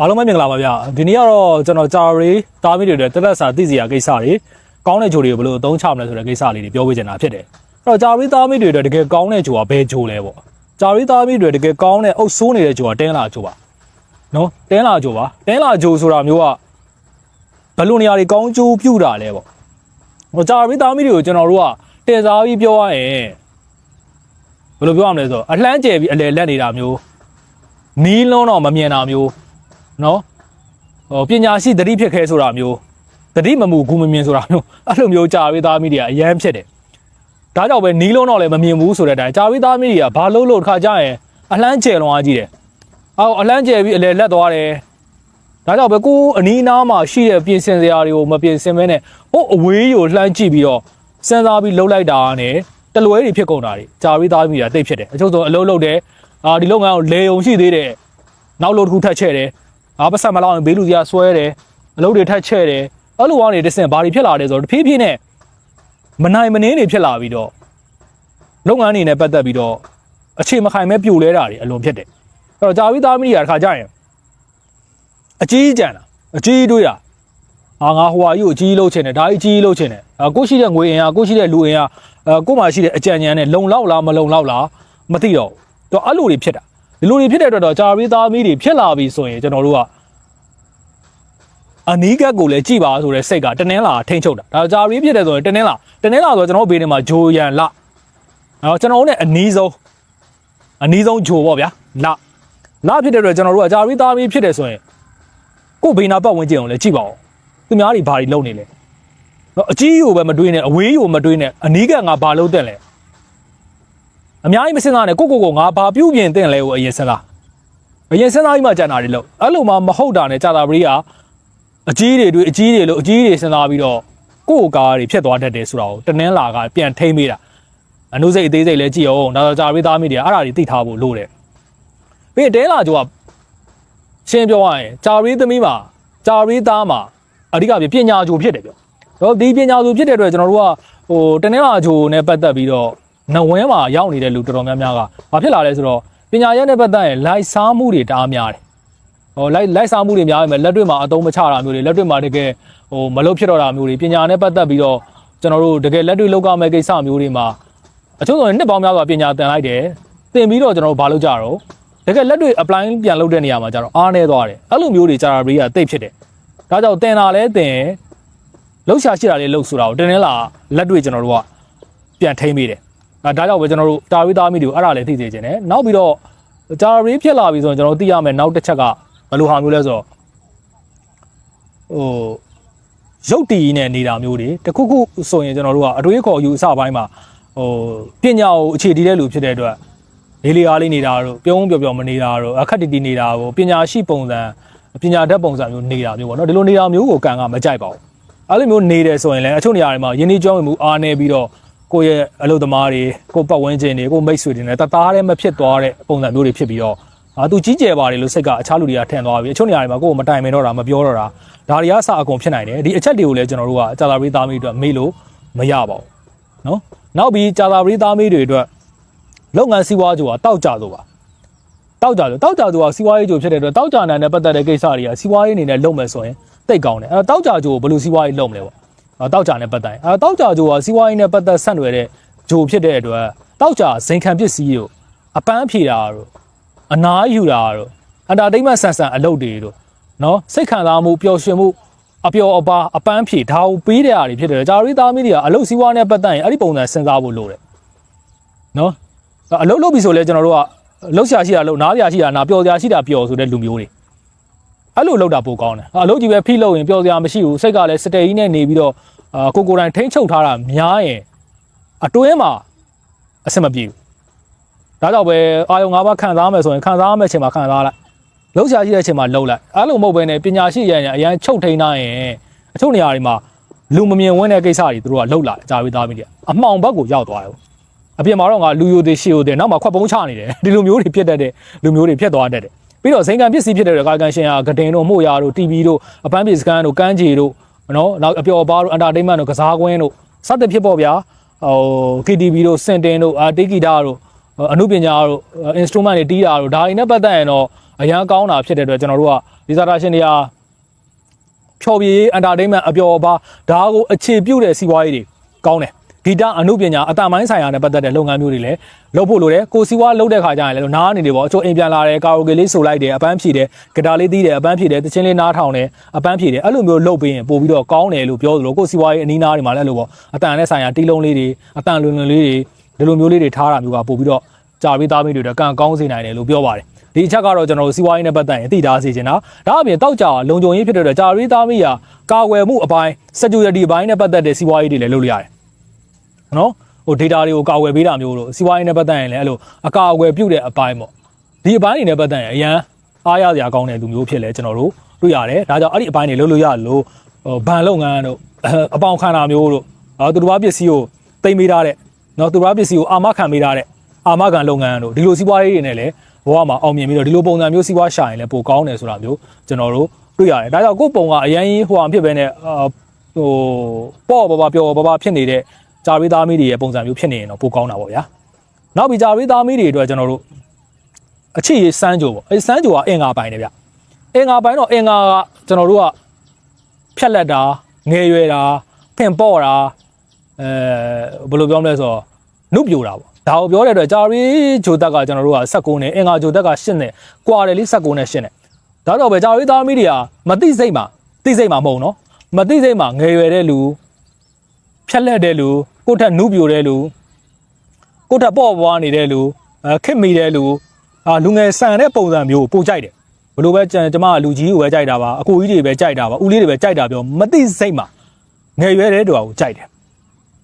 အားလုံးပဲမင်္ဂလာပါဗျာဒီနေ့ကတော့ကျွန်တော်ဂျာရီတာမီတွေတက်တက်စာသိစီရာကိစ္စတွေကောင်းတဲ့ဂျိုတွေကိုဘယ်လိုအသုံးချမလဲဆိုတဲ့ကိစ္စလေးတွေပြောပြချင်တာဖြစ်တယ်အဲ့တော့ဂျာရီတာမီတွေတကယ်ကောင်းတဲ့ဂျိုကဘယ်ဂျိုလဲပေါ့ဂျာရီတာမီတွေတကယ်ကောင်းတဲ့အုပ်ဆိုးနေတဲ့ဂျိုကတင်းလာဂျိုပါနော်တင်းလာဂျိုပါတင်းလာဂျိုဆိုတာမျိုးကဘယ်လိုနေရာတွေကောင်းကျိုးပြုတာလဲပေါ့ဟိုဂျာရီတာမီတွေကိုကျွန်တော်တို့ကတင်စားပြီးပြောရရင်ဘယ်လိုပြောရမလဲဆိုတော့အလှမ်းကျယ်ပြီးအလယ်လက်နေတာမျိုးနီးလုံးတော့မမြင်တာမျိုး နော်ဟိုပညာရှိသတိဖြစ်ခဲဆိုတာမျိုးသတိမမှုဂူမမြင်ဆိုတာမျိုးအဲ့လိုမျိုးကြာဝေးသားမိတွေကအရန်ဖြစ်တယ်ဒါကြောင့်ပဲနီးလုံးတော့လည်းမမြင်ဘူးဆိုတဲ့အတိုင်းကြာဝေးသားမိတွေကဘာလို့လို့တစ်ခါကြာရင်အလှမ်းကျယ်လွန်အားကြီးတယ်အော်အလှမ်းကျယ်ပြီးအလေလက်သွားတယ်ဒါကြောင့်ပဲကိုယ်အနီးအနားမှာရှိတဲ့ပြင်ဆင်စရာတွေကိုမပြင်ဆင်မဲနဲ့ဟိုအဝေးကိုလှမ်းကြည့်ပြီးတော့စဉ်းစားပြီးလှုပ်လိုက်တာနဲ့တလွဲတွေဖြစ်ကုန်တာတွေကြာဝေးသားမိတွေကတိတ်ဖြစ်တယ်အချို့ဆိုအလုံးလုံးတယ်အာဒီလုပ်ငန်းကိုလေုံရှိသေးတယ်နောက်လို့တစ်ခုထပ်ချဲ့တယ် ငါပတ်ဆက်မလောက်ရင်ဘေးလူကြီးကဆွဲတယ်အလုပ်တွေထက်ချဲ့တယ်အဲ့လိုကနေတစင်ဘာတွေဖြစ်လာတယ်ဆိုတော့တဖြည်းဖြည်းနဲ့မနိုင်မနှင်းတွေဖြစ်လာပြီးတော့လုပ်ငန်းတွေနဲ့ပတ်သက်ပြီးတော့အခြေမခိုင်မဲပြိုလဲတာတွေအလွန်ဖြစ်တယ်အဲ့တော့ကြာပြီးသားမီးတွေကတစ်ခါကြာရင်အကြီးကြံတာအကြီးတွေးတာအာငါဟိုဟာကြီးကိုအကြီးလှုပ်ချင်တယ်ဒါကြီးအကြီးလှုပ်ချင်တယ်အကိုရှိတဲ့ငွေအင်အားကိုရှိတဲ့လူအင်အားအကိုမှရှိတဲ့အကြံဉာဏ်နဲ့လုံလောက်လားမလုံလောက်လားမသိတော့ဘူးတော့အဲ့လိုတွေဖြစ်တာ ဒီလိုတွေဖြစ်တဲ့အတွက်တော့ကြာပြီးသားမီးတွေဖြစ်လာပြီဆိုရင်ကျွန်တော်တို့ကအနီးကပ်ကိုလည်းကြည်ပါဆိုတဲ့စိတ်ကတနင်းလာထိန်ချုပ်တာဒါကြာပြီးဖြစ်တယ်ဆိုရင်တနင်းလာတနင်းလာဆိုတော့ကျွန်တော်တို့ဘေးထဲမှာဂျိုရန်လအဲ့တော့ကျွန်တော်တို့ ਨੇ အနီးဆုံးအနီးဆုံးဂျိုပေါ့ဗျာလလဖြစ်တဲ့အတွက်ကျွန်တော်တို့ကကြာပြီးသားပြီးဖြစ်တယ်ဆိုရင်ကို့ဘေးနာပတ်ဝန်းကျင်ကိုလည်းကြည်ပါအောင်သူများတွေဘာတွေလုပ်နေလဲတော့အကြီးကိုပဲမတွေးနဲ့အဝေးကိုမတွေးနဲ့အနီးကပ်ငါဘာလုပ်တဲ့လဲ အများကြီးမစင်စားနဲ့ကိုကိုကိုငါဘာပြုတ်ပြင်တဲ့လဲကိုအရင်စင်စားအရင်စင်စားပြီးမှကြံတာတွေလို့အဲ့လိုမှမဟုတ်တာနဲ့ကြာတာပရိကအကြီးတွေတွေအကြီးတွေလို့အကြီးတွေစဉ်းစားပြီးတော့ကိုယ့်ကားတွေဖြစ်သွားတတ်တယ်ဆိုတာကိုတနင်းလာကပြန်ထိမ့်မိတာအနုစိတ်အသေးစိတ်လည်းကြည့်အောင်ဒါဆိုကြာပြီးသားမိတယ်အဲ့ဒါတွေသိထားဖို့လိုတယ်ပြီးရင်တဲလာကျော်ကရှင်းပြောရရင်ကြာပြီးသမီးမှာကြာပြီးသားမှာအဓိကပြပညာဂျိုဖြစ်တယ်ပြောတော့ဒီပညာဂျိုဖြစ်တဲ့အတွက်ကျွန်တော်တို့ကဟိုတနင်းလာဂျိုနဲ့ပတ်သက်ပြီးတော့ နဝင်းမှာရောက်နေတဲ့လူတော်တော်များများကဘာဖြစ်လာလဲဆိုတော့ပညာရက်နဲ့ပတ်သက်ရင်လိုက်စားမှုတွေတအားများတယ်ဟိုလိုက်လိုက်စားမှုတွေများပေမဲ့လက်တွေ့မှာအသုံးမချတာမျိုးတွေလက်တွေ့မှာတကယ်ဟိုမလုပ်ဖြစ်တော့တာမျိုးတွေပညာနဲ့ပတ်သက်ပြီးတော့ကျွန်တော်တို့တကယ်လက်တွေ့လောက်ရမယ့်ကိစ္စမျိုးတွေမှာအချို့ဆိုရင်နှစ်ပေါင်းများစွာပညာသင်လိုက်တယ်သင်ပြီးတော့ကျွန်တော်တို့ဘာလုပ်ကြတော့တကယ်လက်တွေ့ apply ပြန်လုပ်တဲ့နေရာမှာကျတော့အားနေသွားတယ်အဲ့လိုမျိုးတွေကြာတာဘရီကတိတ်ဖြစ်တယ်ဒါကြောင့်သင်တာလဲသင်လှုပ်ရှားရှိတာလေးလှုပ်ဆိုတာကိုတင်းတင်းလာလက်တွေ့ကျွန်တော်တို့ကပြန်ထိမ့်မိတယ်အဲ ဒါကြောင့်ပဲကျွန်တော်တို့တာဝီသားမိတွေကိုအဲ့ဒါလည်းသိစေချင်တယ်နောက်ပြီးတော့ဂျာရီဖြစ်လာပြီဆိုရင်ကျွန်တော်တို့သိရမယ်နောက်တစ်ချက်ကဘယ်လိုဟာမျိုးလဲဆိုတော့ဟိုရုပ်တည်နဲ့နေတာမျိုးတွေတခုခုဆိုရင်ကျွန်တော်တို့ကအတွေးခေါ်ယူအစပိုင်းမှာဟိုပညာကိုအခြေတည်တဲ့လူဖြစ်တဲ့အတွက်လေးလေးအားလေးနေတာတို့ပြုံးပျော်ပျော်မနေတာတို့အခက်တည်တည်နေတာကိုပညာရှိပုံစံပညာတတ်ပုံစံမျိုးနေတာမျိုးပေါ့နော်ဒီလိုနေတာမျိုးကိုကံကမကြိုက်ပါဘူးအဲ့လိုမျိုးနေတယ်ဆိုရင်လည်းအချို့နေရာတွေမှာယင်းနှီးကျွမ်းဝင်မှုအားနေပြီးတော့ ကိုယ့်ရဲ့အလုပ်သမားတွေကိုယ့်ပတ်ဝန်းကျင်တွေကိုယ့်မိတ်ဆွေတွေနဲ့တသားတည်းမဖြစ်သွားတဲ့ပုံစံမျိုးတွေဖြစ်ပြီးတော့အာသူကြီးကျယ်ပါတယ်လို့စိတ်ကအခြားလူတွေကထင်သွားပြီအချို့နေရာတွေမှာကိုယ်မတိုင်မင်တော့တာမပြောတော့တာဒါတွေကအစအကုန်ဖြစ်နိုင်တယ်ဒီအချက်တွေကိုလည်းကျွန်တော်တို့ကကြာသာပရိသားမိတွေအတွက်မေ့လို့မရပါဘူးနော်နောက်ပြီးကြာသာပရိသားမိတွေအတွက်လုပ်ငန်းစီးပွားကြိုကတောက်ကြဆိုပါတောက်ကြဆိုတောက်ကြဆိုကစီးပွားရေးကြိုဖြစ်တဲ့အတွက်တောက်ကြနိုင်တဲ့ပတ်သက်တဲ့ကိစ္စတွေကစီးပွားရေးအနေနဲ့လုပ်မယ်ဆိုရင်တိတ်ကောင်းတယ်အဲ့တော့တောက်ကြကြိုဘယ်လိုစီးပွားရေးလုပ်မလဲပေါ့ တောက်ကြနဲ့ပတ်သက်အဲတောက်ကြကြိုကစီးပွားရေးနဲ့ပတ်သက်ဆက်နွယ်တဲ့ဂျိုဖြစ်တဲ့အတွက်တောက်ကြဇင်ခံပစ္စည်းကိုအပန်းဖြေတာတို့အနားယူတာတို့အန်တာတိတ်မဆန်ဆန်အလုပ်တွေတို့နော်စိတ်ခံစားမှုပျော်ရွှင်မှုအပျော်အပါအပန်းဖြေဒါကိုပေးတဲ့အရာတွေဖြစ်တယ်ဂျာရီသားမီးတွေကအလုပ်စည်းဝါးနဲ့ပတ်သက်ရင်အဲ့ဒီပုံစံစဉ်းစားဖို့လိုတယ်နော်အလုပ်လုပ်ပြီဆိုလဲကျွန်တော်တို့ကလှုပ်ရှားရှိတာလှုပ်နားရှားရှိတာနားပျော်စရာရှိတာပျော်ဆိုတဲ့လူမျိုးတွေ အဲ့လိုလုပ်တာပိုကောင်းတယ်အလုပ်ကြီးပဲဖိလို့ရင်ပျော်စရာမရှိဘူးစိတ်ကလည်းစတေးကြီးနဲ့နေပြီးတော့အာကိုကိုယ်တိုင်ထိမ့်ချုပ်ထားတာများရင်အတွင်းမှာအဆင်မပြေဘူးဒါကြောင့်ပဲအာယုံ၅ပါးခံစားမယ်ဆိုရင်ခံစားမယ်အချိန်မှာခံစားလိုက်လှုပ်ရှားရှိတဲ့အချိန်မှာလှုပ်လိုက်အဲ့လိုမဟုတ်ဘဲနဲ့ပညာရှိရရင်အရန်ချုပ်ထိန်ထားရင်အချို့နေရာတွေမှာလူမမြင်ဝန်းတဲ့ကိစ္စတွေသူတို့ကလှုပ်လာကြာပြီးသားပြီအမှောင်ဘက်ကိုရောက်သွားတယ်အပြင်မှာတော့ငါလူယိုသေးရှီယိုသေးနောက်မှာခွက်ပုံးချနေတယ်ဒီလိုမျိုးတွေဖြစ်တတ်တဲ့လူမျိုးတွေဖြစ်သွားတတ်တယ် ပြီးတော့ဇိမ်ကန်ပစ္စည်းဖြစ်တဲ့ကာကန်ရှင်ကဂဒင်တို့မှုရာတို့ TV တို့အပန်းပြေစကန်တို့ကန်းကြီးတို့နော်နောက်အပျော်ပါတို့ entertainment တို့ကစားကွင်းတို့စသဖြင့်ပေါ့ဗျာဟို KTV တို့စင်တင်တို့အာတေဂီတာတို့အနုပညာတို့ instrument တွေတီးတာတို့ဒါတွေနဲ့ပတ်သက်ရင်တော့အရန်ကောင်းတာဖြစ်တဲ့အတွက်ကျွန်တော်တို့ကဒီစာတာရှင်တွေကဖြော်ပြရေး entertainment အပျော်ပါဒါကိုအခြေပြုတဲ့စီးပွားရေးတွေကောင်းတယ် ဂီတအမှုပညာအတမိုင်းဆိုင်ရာနဲ့ပတ်သက်တဲ့လုပ်ငန်းမျိုးတွေလည်းလုပ်ဖို့လိုတယ်ကိုစီးပွားလုပ်တဲ့ခါကျရင်လည်းနားအနေတွေပေါ့အချို့အိမ်ပြန်လာတယ်ကာရိုကေလေးဆိုလိုက်တယ်အပန်းဖြည့်တယ်ဂီတာလေးတီးတယ်အပန်းဖြည့်တယ်တချင်းလေးနားထောင်တယ်အပန်းဖြည့်တယ်အဲ့လိုမျိုးလုပ်ပြီးရင်ပို့ပြီးတော့ကောင်းတယ်လို့ပြောသလိုကိုစီးပွားရေးအနီးနားတွေမှာလည်းအဲ့လိုပေါ့အတန်နဲ့ဆိုင်ရာတီးလုံးလေးတွေအတန်လွန်လွန်လေးတွေဒီလိုမျိုးလေးတွေထားတာမျိုးကပို့ပြီးတော့ကြာပြီးသားမိတွေတော့ကံကောင်းစေနိုင်တယ်လို့ပြောပါတယ်ဒီအချက်ကတော့ကျွန်တော်တို့စီးပွားရေးနဲ့ပတ်သက်ရင်သိထားစေချင်တာဒါအပြင်တောက်ကြလုံခြုံရေးဖြစ်တဲ့အတွက်ကြာပြီးသားမိရာကာကွယ်မှုအပိုင်း security ဘိုင်းနဲ့ပတ်သက်တဲ့စီးပွားရေးတွေလည်းလုပ်လို့ရတယ် နော်ဟို data တွေကိုကာကွယ်ပေးတာမျိုးလို့စီးပွားရေးနဲ့ပတ်သက်ရင်လည်းအဲ့လိုအကာအကွယ်ပြုတဲ့အပိုင်းပေါ့ဒီအပိုင်းတွေနဲ့ပတ်သက်ရင်အရန်အားရစရာကောင်းတဲ့လူမျိုးဖြစ်လဲကျွန်တော်တို့တွေ့ရတယ်ဒါကြောင့်အဲ့ဒီအပိုင်းတွေလုပ်လို့ရလို့ဟိုဘဏ်လုပ်ငန်းတို့အပေါင်ခံတာမျိုးတို့အော်သူတို့ဘာပစ္စည်းကိုတိမ့်ပေးထားတဲ့နော်သူတို့ဘာပစ္စည်းကိုအာမခံပေးထားတဲ့အာမခံလုပ်ငန်းတို့ဒီလိုစီးပွားရေးတွေနဲ့လည်းဘဝမှာအောင်မြင်ပြီးတော့ဒီလိုပုံစံမျိုးစီးပွားရှာရင်လည်းပိုကောင်းတယ်ဆိုတာမျိုးကျွန်တော်တို့တွေ့ရတယ်ဒါကြောင့်ကိုယ့်ပုံကအရန်ကြီးဟိုအောင်ဖြစ်ပဲနဲ့အာဟိုပေါ့ပါပါပျော်ပါပါဖြစ်နေတဲ့ ဂျာရီသားမီးတွေရဲ့ပုံစံမျိုးဖြစ်နေရင်တော့ပိုကောင်းတာပေါ့ဗျာနောက်ပြီးဂျာရီသားမီးတွေအတွက်ကျွန်တော်တို့အချစ်ရေးစမ်းကြိုပေါ့အဲစမ်းကြိုကအင်္ဂါပိုင်းတယ်ဗျအင်္ဂါပိုင်းတော့အင်္ဂါကကျွန်တော်တို့ကဖြက်လက်တာငယ်ရွယ်တာဖင်ပေါ့တာအဲဘယ်လိုပြောမလဲဆိုတော့နုပြိုတာပေါ့ဒါကိုပြောတဲ့အတွက်ဂျာရီဂျိုတက်ကကျွန်တော်တို့က16နဲ့အင်္ဂါဂျိုတက်က8နဲ့ကွာတယ်လေ16နဲ့8နဲ့ဒါတော့ပဲဂျာရီသားမီးတွေကမသိစိတ်မှာသိစိတ်မှာမဟုတ်နော်မသိစိတ်မှာငယ်ရွယ်တဲ့လူ ဖြက်လက်တဲ့လူကိုယ့်ထက်နုပြိုတဲ့လူကိုယ့်ထက်ပေါ့ပွားနေတဲ့လူအဲခစ်မိတဲ့လူအာလူငယ်ဆန်တဲ့ပုံစံမျိုးကိုပို့ကြိုက်တယ်ဘလို့ပဲကျန်ကျမကလူကြီးကိုပဲကြိုက်တာပါအကိုကြီးတွေပဲကြိုက်တာပါဦးလေးတွေပဲကြိုက်တာပြောမသိစိတ်မှာငယ်ရွယ်တဲ့တူကိုကြိုက်တယ်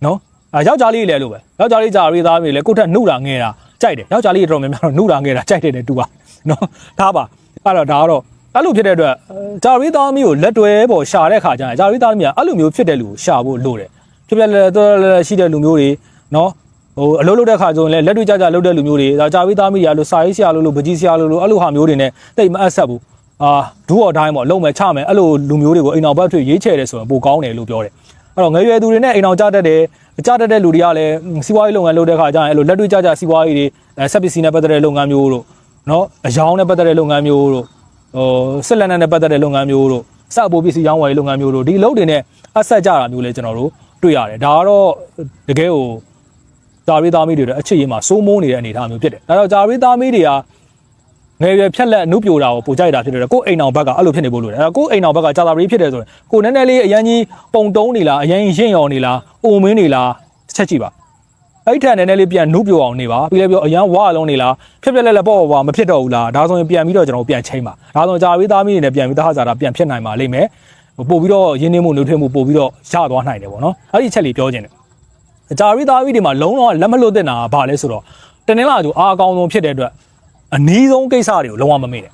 နော်အာယောက်ျားလေးလည်းလို့ပဲယောက်ျားလေးကြာရေးသားပြီလေကိုယ့်ထက်နှုတာငယ်တာကြိုက်တယ်ယောက်ျားလေးတော်တော်များများတော့နှုတာငယ်တာကြိုက်တယ်နဲ့တူပါနော်ဒါပါအဲ့တော့ဒါကတော့အဲ့လိုဖြစ်တဲ့အတွက်ဂျာရီသားမီးကိုလက်တွဲပေါ်ရှာတဲ့ခါကျရင်ဂျာရီသားမီးကအဲ့လိုမျိုးဖြစ်တဲ့လူကိုရှာဖို့လိုတယ် ဖြစ်ပြလဲတော်တော်ရှိတဲ့လူမျိုးတွေနော်ဟိုအလုပ်လုပ်တဲ့ခါကျရင်လည်းလက်တွေ့ကြကြလုပ်တဲ့လူမျိုးတွေဒါဂျာရီသားမီးရလို့စာရေးဆရာလို့လို့ပကြီးဆရာလို့လို့အဲ့လိုဟာမျိုးတွေနဲ့တိတ်မအပ်ဆက်ဘူးအာဒူးော်တိုင်းပေါ့လုံမယ်ချမယ်အဲ့လိုလူမျိုးတွေကိုအိမ်အောင်ဘက်ထွေရေးချဲတယ်ဆိုရင်ပိုကောင်းတယ်လို့ပြောတယ်အဲ့တော့ငရွယ်သူတွေနဲ့အိမ်အောင်ကြတတ်တယ်ကြတတ်တဲ့လူတွေကလည်းစီးပွားရေးလုပ်ငန်းလုပ်တဲ့ခါကျရင်အဲ့လိုလက်တွေ့ကြကြစီးပွားရေးတွေဆက်ပစ္စည်းနဲ့ပတ်သက်တဲ့လုပ်ငန်းမျိုးတို့နော်အယောင်နဲ့ပတ်သက်တဲ့လုပ်ငန်းမျိုးတို့ဟိုစစ်လက်နက်နဲ့ပတ်သက်တဲ့လုပ်ငန်းမျိုးတို့စအပိုးပစ္စည်းရောင်းဝယ်ရေးလုပ်ငန်းမျိုးတို့ဒီအလုပ်တွေနဲ့အဆက်ကြတာမျိုးလည်းကျွန်တော်တို့ တွေ့ရတယ်ဒါကတော့တကယ်ကိုဂျာရီသားမီးတွေတော့အချစ်ရေးမှာစိုးမိုးနေတဲ့အနေအထားမျိုးဖြစ်တယ်ဒါတော့ဂျာရီသားမီးတွေကငယ်ရွယ်ဖြက်လက်အနုပြိုတာကိုပိုကြိုက်တာဖြစ်တယ်ကိုယ်အိမ်အောင်ဘက်ကအဲ့လိုဖြစ်နေဖို့လိုတယ်အဲ့တော့ကိုယ်အိမ်အောင်ဘက်ကဂျာတာရီဖြစ်တယ်ဆိုရင်ကိုယ်နည်းနည်းလေးအရန်ကြီးပုံတုံးနေလားအရန်ကြီးရင့်ရော်နေလားအိုမင်းနေလားချက်ကြည့်ပါအဲ့ထက်နည်းနည်းလေးပြန်နုပြိုအောင်နေပါပြီးလည်းပြောအရန်ဝါလုံးနေလားဖြက်ဖြက်လက်လက်ပေါ့ပေါ့မဖြစ်တော့ဘူးလားဒါဆိုရင်ပြန်ပြီးတော့ကျွန်တော်ပြန်ချိန်ပါဒါဆိုဂျာရီသားမီးတွေနဲ့ပြန်ပြီးသားဟာဇာတာပြန်ဖြစ်နိုင်ပါလိမ့်မယ် ပို့ပြီးတော့ရင်းနှီးမှုနှုတ်ထွေးမှုပို့ပြီးတော့ရသွားနိုင်တယ်ပေါ့နော်အဲ့ဒီချက်လေးပြောခြင်းတယ်ဂျာရီသားမီးတွေမှာလုံးလုံးလက်မလွတ်တဲ့နာကဘာလဲဆိုတော့တနင်္လာကျအားအကောင်းဆုံးဖြစ်တဲ့အတွက်အနည်းဆုံးကိစ္စတွေကိုလုံးဝမမေ့နဲ့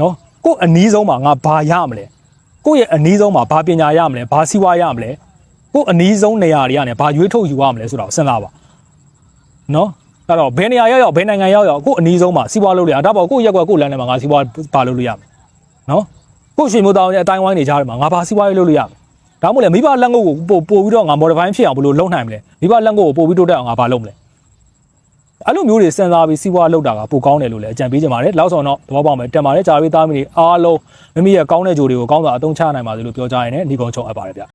နော်ကို့အနည်းဆုံးမှာငါဘာရမလဲကို့ရဲ့အနည်းဆုံးမှာဘာပညာရမလဲဘာစီးပွားရမလဲကို့အနည်းဆုံးနေရာတွေကနေဘာရွေးထုတ်ယူရမလဲဆိုတာကိုစဉ်းစားပါနော်အဲ့တော့ဘယ်နေရာရောက်ရောက်ဘယ်နိုင်ငံရောက်ရောက်ကို့အနည်းဆုံးမှာစီးပွားလုပ်လို့ရဒါပေါ့ကို့ရက်ကွက်ကို့လမ်းထဲမှာငါစီးပွားဘာလုပ်လို့ရမလဲနော် ကို့ရှင်မိုးတောင်းရဲ့အတိုင်းဝိုင်းနေကြတယ်မှာငါဘာစီးပွားရေးလုပ်လို့ရမလဲဒါမှမဟုတ်လေမိဘလက်ငုပ်ကိုပို့ပို့ပြီးတော့ငါ modify ဖြစ်အောင်ဘယ်လိုလုပ်နိုင်မလဲမိဘလက်ငုပ်ကိုပို့ပြီးတိုးတက်အောင်ငါဘာလုပ်မလဲအဲ့လိုမျိုးတွေစဉ်းစားပြီးစီးပွားလုပ်တာကပိုကောင်းတယ်လို့လည်းအကြံပေးချင်ပါတယ်လောက်ဆောင်တော့သဘောပေါက်မယ်တက်ပါတယ်ဂျာရီသားမီတွေအားလုံးမိမိရဲ့ကောင်းတဲ့ဂျိုတွေကိုကောင်းစွာအသုံးချနိုင်ပါစေလို့ပြောကြရရင်ဒီကုန်းချုံအပ်ပါတယ်ဗျ